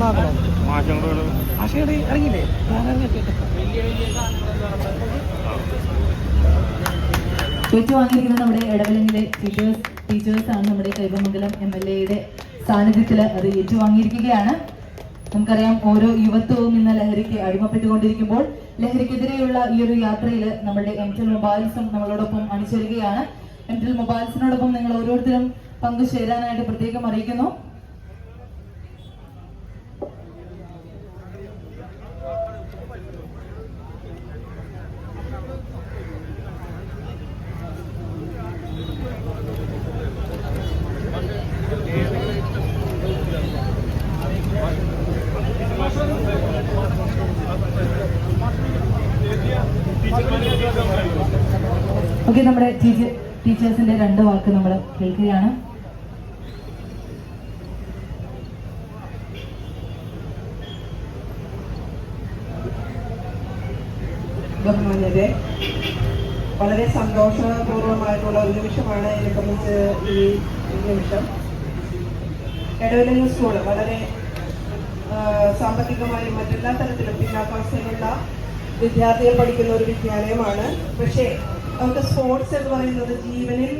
മാഷങ്ങളോട് ആശയുടെ ഇറങ്ങിയില്ലേ? ഏറ്റുവാങ്ങിയിരിക്കുന്ന നമ്മുടെ ഇടവലങ്ങിലെ teachers teachers ആണ് നമ്മുടെ കൈവമംഗലം എം എൽ എയുടെ സാന്നിധ്യത്തിൽ അത് ഏറ്റുവാങ്ങിയിരിക്കുകയാണ്. നമുക്കറിയാം ഓരോ യുവത്വവും ഇന്ന് ലഹരിക്ക് അടിമപ്പെട്ടുകൊണ്ടിരിക്കുമ്പോൾ ലഹരിക്കെതിരെയുള്ള ഈ ഒരു യാത്രയിൽ നമ്മുടെ എം ടെൽ മൊബൈൽസും നമ്മളോടൊപ്പം അണിചേരുകയാണ്. എം ടെൽ മൊബൈൽസിനോടൊപ്പം നിങ്ങൾ ഓരോരുത്തരും പങ്കുചേരാനായിട്ട് പ്രത്യേകം അറിയിക്കുന്നു. ഓക്കെ നമ്മുടെ ടീച്ചർ ടീച്ചേഴ്സിന്റെ രണ്ട് വാക്ക് നമ്മൾ കേൾക്കുകയാണ്. ബഹുമാന്യരെ വളരെ സന്തോഷപൂർവമായിട്ടുള്ള ഒരു നിമിഷമാണ് എന്നെ സംബന്ധിച്ച് ഈ നിമിഷം. എടവലങ്ങ് സ്കൂൾ വളരെ സാമ്പത്തികമായും മറ്റെല്ലാ തരത്തിലും പിന്നാക്കാവസ്ഥയിലുള്ള വിദ്യാർത്ഥികൾ പഠിക്കുന്ന ഒരു വിദ്യാലയമാണ്. പക്ഷേ നമുക്ക് സ്പോർട്സ് എന്ന് പറയുന്നത് ജീവനിൽ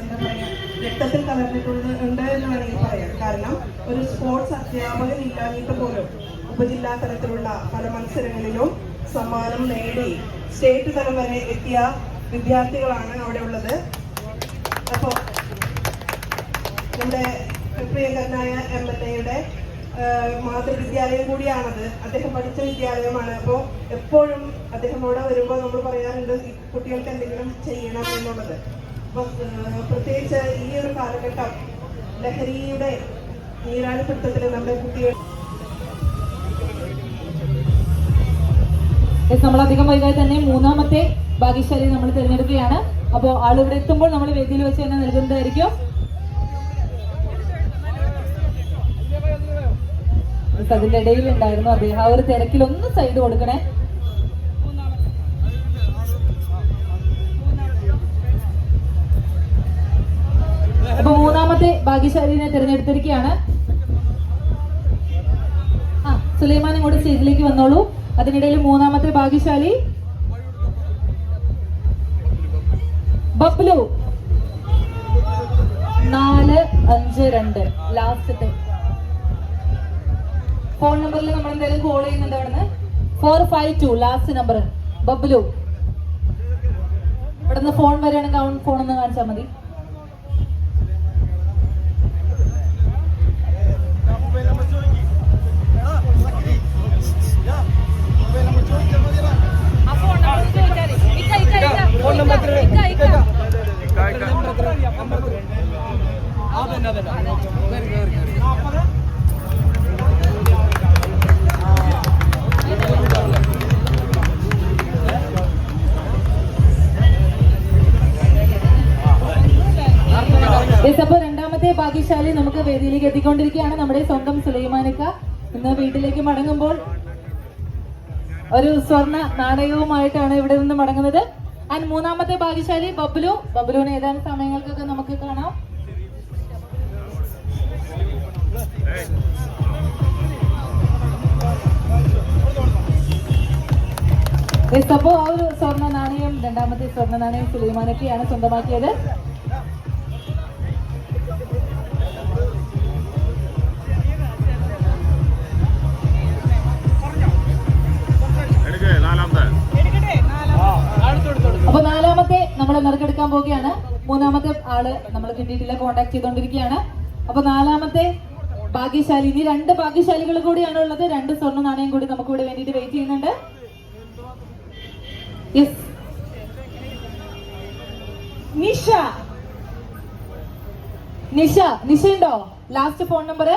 എന്താ പറയുക രക്തത്തിൽ കലർന്നിട്ടുണ്ട് ഉണ്ട് എന്ന് വേണമെങ്കിൽ പറയാം. കാരണം ഒരു സ്പോർട്സ് അധ്യാപകൻ ഇല്ലാഞ്ഞിട്ട് പോലും ഉപജില്ലാ തലത്തിലുള്ള പല മത്സരങ്ങളിലും സമ്മാനം നേടി സ്റ്റേറ്റ് തലം വരെ എത്തിയ വിദ്യാർത്ഥികളാണ് അവിടെ ഉള്ളത്. അപ്പോൾ നമ്മുടെ പ്രിയങ്കരനായ എം എൽ എയുടെ മാതൃവിദ്യാലയം കൂടിയാണത്. അദ്ദേഹം പഠിച്ച വിദ്യാലയമാണ്. അപ്പോൾ എപ്പോഴും അദ്ദേഹം അവിടെ വരുമ്പോൾ നമ്മൾ പറയാറുണ്ട് കുട്ടികൾക്ക് എന്തെങ്കിലും ചെയ്യണം എന്നുള്ളത്. പ്രത്യേകിച്ച് ഈ ഒരു കാലഘട്ടം ലഹരിയുടെ നീരാളിപ്പിടുത്തത്തിൽ നമ്മുടെ കുട്ടികൾ നമ്മളധികം വൈകാതെ തന്നെ മൂന്നാമത്തെ ഭാഗ്യശാലി നമ്മൾ തിരഞ്ഞെടുക്കുകയാണ്. അപ്പോൾ ആൾ ഇവിടെ എത്തുമ്പോൾ നമ്മൾ വേദിയിൽ വെച്ച് തന്നെ നൽകുന്നതായിരിക്കും. Yes, അതിന്റെ ഇടയിൽ ഉണ്ടായിരുന്നു അദ്ദേഹം. ആ ഒരു തിരക്കിൽ ഒന്ന് സൈഡ് കൊടുക്കണേ. അപ്പൊ മൂന്നാമത്തെ ഭാഗ്യശാലിനെ തിരഞ്ഞെടുത്തിരിക്കുകയാണ്. ആ സുലൈമാൻ ഇങ്ങോട്ട് സ്റ്റേജിലേക്ക് വന്നോളൂ. അതിനിടയിൽ മൂന്നാമത്തെ ഭാഗ്യശാലി. ബബ്ലു. നാല് അഞ്ച് രണ്ട്. ലാസ്റ്റത്തെ ഫോൺ നമ്പറിൽ നമ്മൾ എന്തായാലും കോൾ ചെയ്യുന്നുണ്ട് അവിടുന്ന്. Four five two last number Bablu. ഇവിടുന്ന് ഫോൺ വരികയാണെങ്കിൽ ഫോൺ ഒന്ന് കാണിച്ചാൽ മതി. രണ്ടാമത്തെ നമുക്ക് വേദിയിലേക്ക് എത്തിക്കൊണ്ടിരിക്കുകയാണ് നമ്മുടെ സ്വന്തം സുലൈമാനിക്ക. ഇന്ന് വീട്ടിലേക്ക് മടങ്ങുമ്പോൾ ഒരു സ്വർണ നാടകവുമായിട്ടാണ് ഇവിടെ നിന്ന് മടങ്ങുന്നത്. ആൻഡ് മൂന്നാമത്തെ ഭാഗ്യശാലി ബബ്ലു. ബബ്ലുവിന് ഏതാനും സമയങ്ങൾക്കൊക്കെ നമുക്ക് കാണാം. അപ്പോ ആ ഒരു സ്വർണ നാണയം രണ്ടാമത്തെ സ്വർണ നാണയം സുലൈമാനൊക്കെയാണ് സ്വന്തമാക്കിയത്. ആൾ നമ്മൾ കിട്ടിയിട്ടില്ല കോണ്ടാക്ട് ചെയ്തുകൊണ്ടിരിക്കുകയാണ് അപ്പൊ നാലാമത്തെ ഭാഗ്യശാലി ഇനി രണ്ട് ഭാഗ്യശാലികൾ കൂടിയാണ് ഉള്ളത്. രണ്ട് സ്വർണ നാണയം കൂടി നമുക്ക് ഇവിടെ വേണ്ടിയിട്ട് വെയിറ്റ് ചെയ്യുന്നുണ്ട്. നിഷ. നിഷ നിഷ ഉണ്ടോ? ലാസ്റ്റ് ഫോൺ നമ്പർ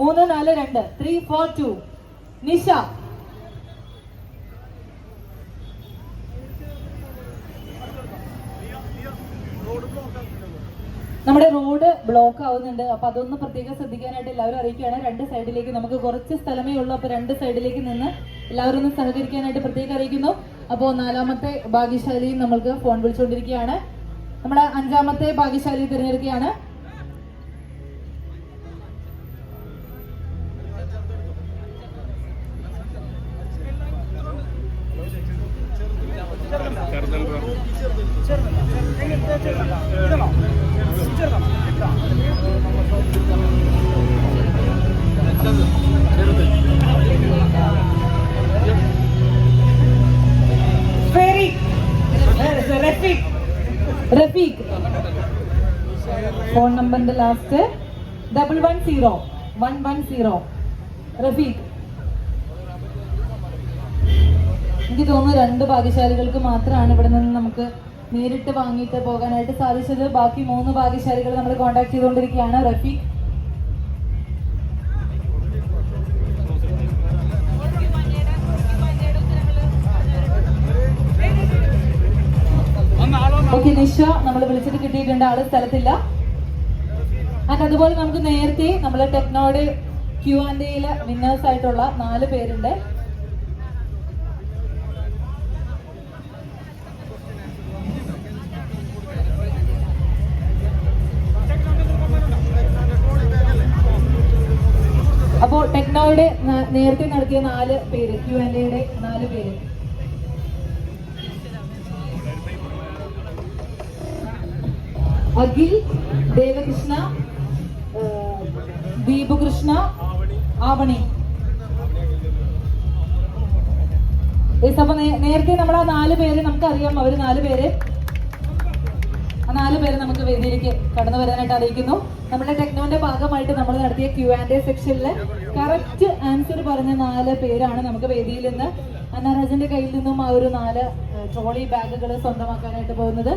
മൂന്ന് നാല് രണ്ട് ത്രീ ഫോർ ടു നിഷ. നമ്മുടെ റോഡ് ബ്ലോക്ക് ആവുന്നുണ്ട്. അപ്പൊ അതൊന്ന് പ്രത്യേകം ശ്രദ്ധിക്കാനായിട്ട് എല്ലാവരും അറിയിക്കുകയാണ്. രണ്ട് സൈഡിലേക്ക് നമുക്ക് കുറച്ച് സ്ഥലമേ ഉള്ളൂ. അപ്പൊ രണ്ട് സൈഡിലേക്ക് നിന്ന് എല്ലാവരും ഒന്ന് സഹകരിക്കാനായിട്ട് പ്രത്യേകം അറിയിക്കുന്നു. അപ്പോൾ നാലാമത്തെ ഭാഗ്യശാലിയും നമ്മൾക്ക് ഫോൺ വിളിച്ചുകൊണ്ടിരിക്കുകയാണ്. നമ്മുടെ അഞ്ചാമത്തെ ഭാഗ്യശാലി തിരഞ്ഞെടുക്കുകയാണ്. റഫീഖ് ഫോൺ നമ്പറിന്റെ last double one zero one one zero Rafeeq എനിക്ക് തോന്നുന്നു രണ്ട് ഭാഗ്യശാലികൾക്ക് മാത്രമാണ് ഇവിടെ നിന്ന് നമുക്ക് നേരിട്ട് വാങ്ങിയിട്ട് പോകാനായിട്ട് സാധിച്ചത്. ബാക്കി മൂന്ന് ഭാഗ്യശാലികൾ നമ്മൾ കോൺടാക്ട് ചെയ്തുകൊണ്ടിരിക്കുകയാണ്. റഫീഖ്. ഓക്കെ നിഷ നമ്മൾ വിളിച്ചിട്ട് കിട്ടിയിട്ടുണ്ട്. ആൾ സ്ഥലത്തില്ല. ആൻഡ് അതുപോലെ നമുക്ക് നേരത്തെ നമ്മൾ ടെക്നോഡ് ക്യു ആൻഡ് എയിലെ വിന്നേഴ്സ് ആയിട്ടുള്ള നാല് പേരുണ്ട്. ന- നേരത്തെ നടത്തിയ നാല് പേര് യു എൻ എയുടെ നാല് പേര്. അഖിൽ ദേവകൃഷ്ണ ദീപകൃഷ്ണ ആവണി. അപ്പൊ നേരത്തെ നമ്മൾ ആ നാല് പേര് നമുക്കറിയാം അവർ നാല് പേര്. ആ നാല് പേര് നമുക്ക് വേദിയിലേക്ക് കടന്നു വരാനായിട്ട് അറിയിക്കുന്നു. നമ്മുടെ ടെക്നോന്റെ ഭാഗമായിട്ട് നമ്മൾ നടത്തിയ ക്യു ആൻഡ് എ സെക്ഷനിൽ കറക്റ്റ് ആൻസർ പറഞ്ഞ നാല് പേരാണ് നമുക്ക് വേദിയിൽ നിന്ന്. അന്നാരാജന്റെ കയ്യിൽ നിന്നും ആ ഒരു നാല് ട്രോളി ബാഗുകൾ സ്വന്തമാക്കാനായിട്ട് പോകുന്നത്.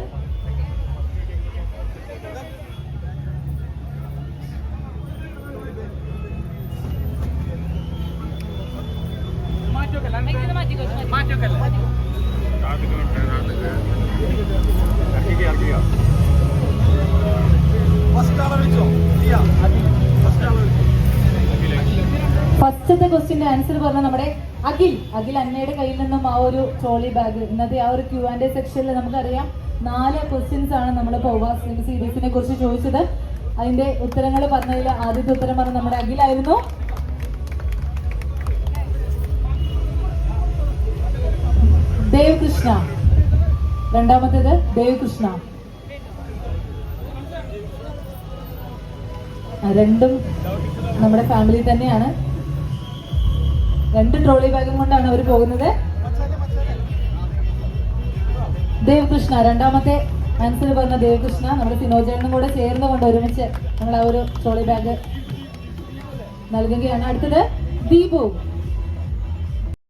ഫസ്റ്റത്തെ ക്വസ്റ്റിന്റെ ആൻസർ പറഞ്ഞ നമ്മുടെ അഖിൽ. അഖിൽ അന്നയുടെ കയ്യിൽ നിന്നും ആ ഒരു ട്രോളി ബാഗ് ഇന്നത്തെ ആ ഒരു ക്യൂ ആൻഡ് എ സെക്ഷനിൽ നമുക്കറിയാം നാല് ക്വസ്റ്റ്യൻസ് ആണ് നമ്മൾ പൗവാസ് സീരീസിനെ കുറിച്ച് ചോദിച്ചത്. അതിന്റെ ഉത്തരങ്ങൾ പറഞ്ഞതിൽ ആദ്യത്തെ ഉത്തരം പറഞ്ഞ നമ്മുടെ അഖിലായിരുന്നു. ദേവ് കൃഷ്ണ രണ്ടാമത്തേത് ദേവകൃഷ്ണ. രണ്ടും നമ്മുടെ ഫാമിലി തന്നെയാണ്. രണ്ട് ട്രോളി ബാഗും കൊണ്ടാണ് അവർ പോകുന്നത്. ദേവകൃഷ്ണ രണ്ടാമത്തെ ആൻസർ പറഞ്ഞ ദേവകൃഷ്ണ നമ്മുടെ സിനോജനും കൂടെ ചേർന്ന് കൊണ്ട് ഒരുമിച്ച് നമ്മൾ ആ ഒരു ട്രോളി ബാഗ് നൽകുകയാണ്. അടുത്തത് ദീപു.